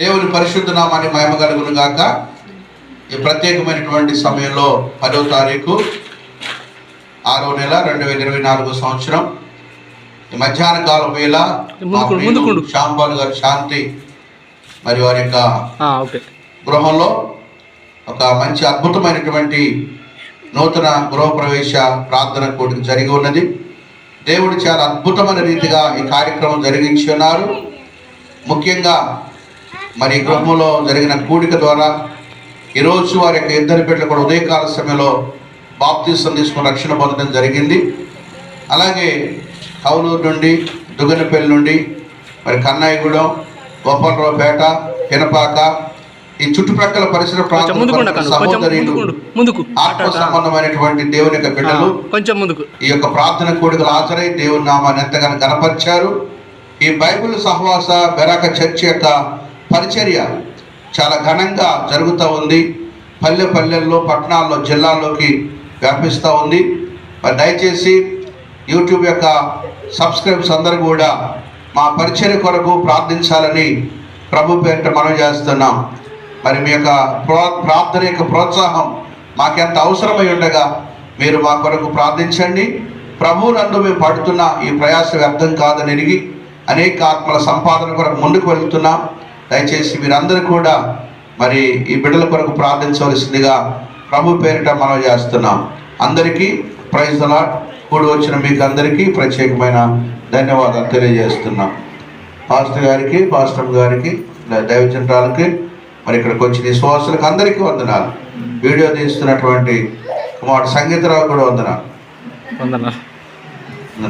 దేవుని పరిశుద్ధ నామాన్ని మహిమ కలుగును గాక. ఈ ప్రత్యేకమైనటువంటి సమయంలో పదో తారీఖు ఆరో నెల రెండు వేల ఇరవై నాలుగు సంవత్సరం. ఈ మధ్యాహ్న కాలం వేళ. శ్యాంపాల్ గారి శాంతి మరి వారి యొక్క గృహంలో ఒక మంచి అద్భుతమైనటువంటి నూతన గృహప్రవేశ ప్రార్థన కూడిక జరిగి ఉన్నది. దేవుడు చాలా అద్భుతమైన రీతిగా ఈ కార్యక్రమం జరిగించి ఉన్నారు. ముఖ్యంగా మరి గృహంలో జరిగిన కూడిక ద్వారా ఈరోజు వారి యొక్క ఇద్దరు బిడ్డలు కూడా ఉదయకాల సమయంలో బాప్తీసం తీసుకుని రక్షణ పొందడం జరిగింది. అలాగే కౌలూరు నుండి దుగనపల్లి నుండి మరి కన్నాయిగూడెం గోపాలరావుపేట పినపాక ఈ చుట్టుప్రక్కల పరిసర ప్రాంతాల కొంచెం సహోదరులు ఆత్మ సంబంధమైనటువంటి దేవుని యొక్క బిడ్డలు కొంచెం ముందుకు. ఈ యొక్క ప్రార్థన కూడికలు హాజరై దేవుని నామాన్ని ఎంతగానో గనపరిచారు ఈ బైబిల్ సహవాస బెరాక చర్చ్ యొక్క పరిచర్య చాలా ఘనంగా జరుగుతూ ఉంది. పల్లె పల్లెల్లో పట్టణాల్లో జిల్లాల్లోకి వ్యాపిస్తూ ఉంది. మరి దయచేసి యూట్యూబ్ యొక్క సబ్స్క్రైబ్స్ అందరూ కూడా మా పరిచర్య కొరకు ప్రార్థించాలని ప్రభు పేరిట మనం చేస్తున్నాం. మరి మీ యొక్క ప్రార్థన యొక్క ప్రోత్సాహం మాకెంత అవసరమై ఉండగా మీరు మా కొరకు ప్రార్థించండి. ప్రభు నందు మేము పడుతున్న ఈ ప్రయాస వ్యర్థం కాదని ఎరిగి అనేక ఆత్మల సంపాదన కొరకు ముందుకు వెళ్తున్నాం. దయచేసి మీరందరూ కూడా మరి ఈ బిడ్డల కొరకు ప్రార్థించవలసిందిగా ప్రభు పేరిట మనం చేస్తున్నాం. అందరికీ ప్రైజ్ దలా కూడి వచ్చిన మీకు అందరికీ ప్రత్యేకమైన ధన్యవాదాలు తెలియజేస్తున్నాం. పాస్టర్ గారికి పాస్టర్ గారికి దైవచంద్రాలకి మరి ఇక్కడికి వచ్చిన విశ్వాసులకు అందరికీ వందనాలు. వీడియో తీస్తున్నటువంటి కుమారుడు సంగీతరావు కూడా వందనాలు. వందనాలు.